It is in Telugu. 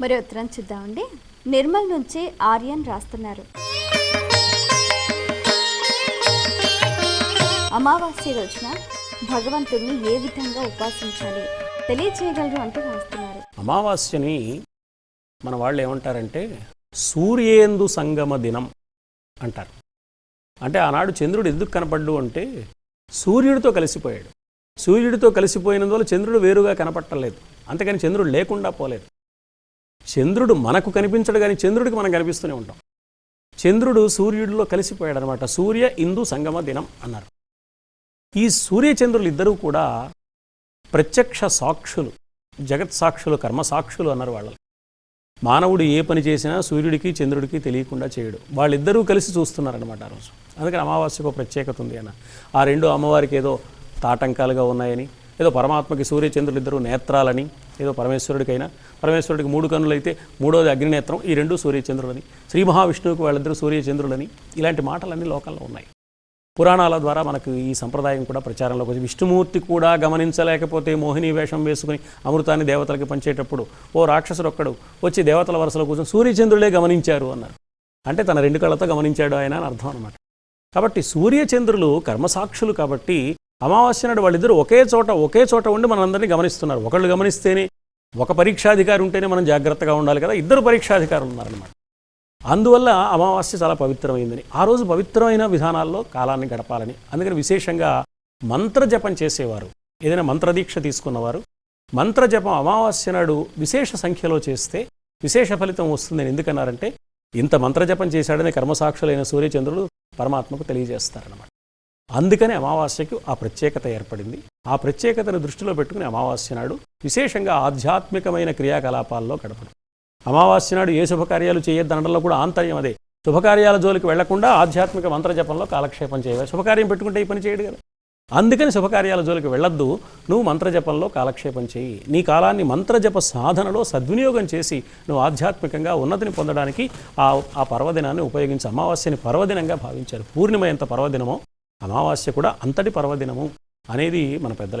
మరి ఉత్తరం చూద్దామండి. నిర్మల్ నుంచి ఆర్యన్ రాస్తున్నారు. అమావాస్య రోజున భగవంతుడిని ఏ విధంగా ఉపాసించాలి? తెలియచేయగలరు అంటూ రాస్తున్నారు. అమావాస్యని మన వాళ్ళు ఏమంటారంటే సూర్యేందు సంగమ దినం అంటారు. అంటే ఆనాడు చంద్రుడు ఎందుకు కనపడ్డు అంటే సూర్యుడితో కలిసిపోయాడు. సూర్యుడితో కలిసిపోయినందువల్ల చంద్రుడు వేరుగా కనపట్టలేదు. అంతకని చంద్రుడు లేకుండా పోలేదు. చంద్రుడు మనకు కనిపించడు కానీ చంద్రుడికి మనం కనిపిస్తూనే ఉంటాం. చంద్రుడు సూర్యుడిలో కలిసిపోయాడు అనమాట సూర్య ఇందు సంగమ దినం అన్నారు. ఈ సూర్యచంద్రులు ఇద్దరూ కూడా ప్రత్యక్ష సాక్షులు జగత్ సాక్షులు కర్మ సాక్షులు అన్నారు వాళ్ళు మానవుడు ఏ పని చేసినా సూర్యుడికి చంద్రుడికి తెలియకుండా చేయడు. వాళ్ళిద్దరూ కలిసి చూస్తున్నారనమాట ఆ రోజు. అందుకని అమావాస్యకు ఒక ప్రత్యేకత ఉంది అన్న. ఆ రెండు అమ్మవారికి ఏదో తాటంకాలుగా ఉన్నాయని ఏదో పరమాత్మకి సూర్యచంద్రులు ఇద్దరు నేత్రాలని ఏదో పరమేశ్వరుడికైనా పరమేశ్వరుడికి మూడు కన్నులు అయితే మూడోది అగ్నినేత్రం ఈ రెండు సూర్యచంద్రులని. శ్రీ మహావిష్ణువుకి వాళ్ళిద్దరూ సూర్యచంద్రులని. ఇలాంటి మాటలన్నీ లోకంలో ఉన్నాయి. పురాణాల ద్వారా మనకు ఈ సంప్రదాయం కూడా ప్రచారంలోకి వచ్చి విష్ణుమూర్తి కూడా గమనించలేకపోతే మోహిని వేషం వేసుకుని అమృతాన్ని దేవతలకి పంచేటప్పుడు ఓ రాక్షసుడు ఒక్కడు వచ్చి దేవతల వరుసలో కూర్చొని సూర్యచంద్రులే గమనించారు అన్నారు. అంటే తన రెండు కళ్ళతో గమనించాడు ఆయన అని అర్థం అనమాట కాబట్టి సూర్యచంద్రులు కర్మసాక్షులు కాబట్టి అమావాస్య నాడు వాళ్ళిద్దరూ ఒకే చోట ఒకే చోట ఉండి మనందరినీ గమనిస్తున్నారు. ఒకళ్ళు గమనిస్తేనే ఒక పరీక్షాధికారి ఉంటేనే మనం జాగ్రత్తగా ఉండాలి కదా. ఇద్దరు పరీక్షాధికారులు ఉన్నారనమాట అందువల్ల అమావాస్య చాలా పవిత్రమైందని. ఆ రోజు పవిత్రమైన విధానాల్లో కాలాన్ని గడపాలని. అందుకని విశేషంగా మంత్రజపం చేసేవారు. ఏదైనా మంత్రదీక్ష తీసుకున్నవారు. మంత్రజపం అమావాస్య నాడు విశేష సంఖ్యలో చేస్తే విశేష ఫలితం వస్తుందని ఎందుకన్నారంటే ఇంత మంత్రజపం చేశాడని కర్మసాక్షులైన సూర్యచంద్రుడు పరమాత్మకు తెలియజేస్తారన్నమాట. అందుకని అమావాస్యకు ఆ ప్రత్యేకత ఏర్పడింది. ఆ ప్రత్యేకతను దృష్టిలో పెట్టుకుని అమావాస్య నాడు విశేషంగా ఆధ్యాత్మికమైన క్రియాకలాపాల్లో గడపడం. అమావాస్య నాడు ఏ శుభకార్యాలు చేయొద్దనడంలో కూడా ఆంతర్యం అదే. శుభకార్యాల జోలికి వెళ్ళకుండా ఆధ్యాత్మిక మంత్రజపంలో కాలక్షేపం చేయవాలి శుభకార్యం పెట్టుకుంటే ఈ పని చేయడు కదా. అందుకని శుభకార్యాల జోలికి వెళ్ళొద్దు. నువ్వు మంత్రజపంలో కాలక్షేపం చేయి. నీ కాలాన్ని మంత్రజప సాధనలో సద్వినియోగం చేసి నువ్వు ఆధ్యాత్మికంగా ఉన్నతిని పొందడానికి ఆ ఆ పర్వదినాన్ని ఉపయోగించి అమావాస్యని పర్వదినంగా భావించారు. పూర్ణిమ ఎంత పర్వదినమో అమావాస్య కూడా అంతటి పర్వదినము అనేది మన పెద్దల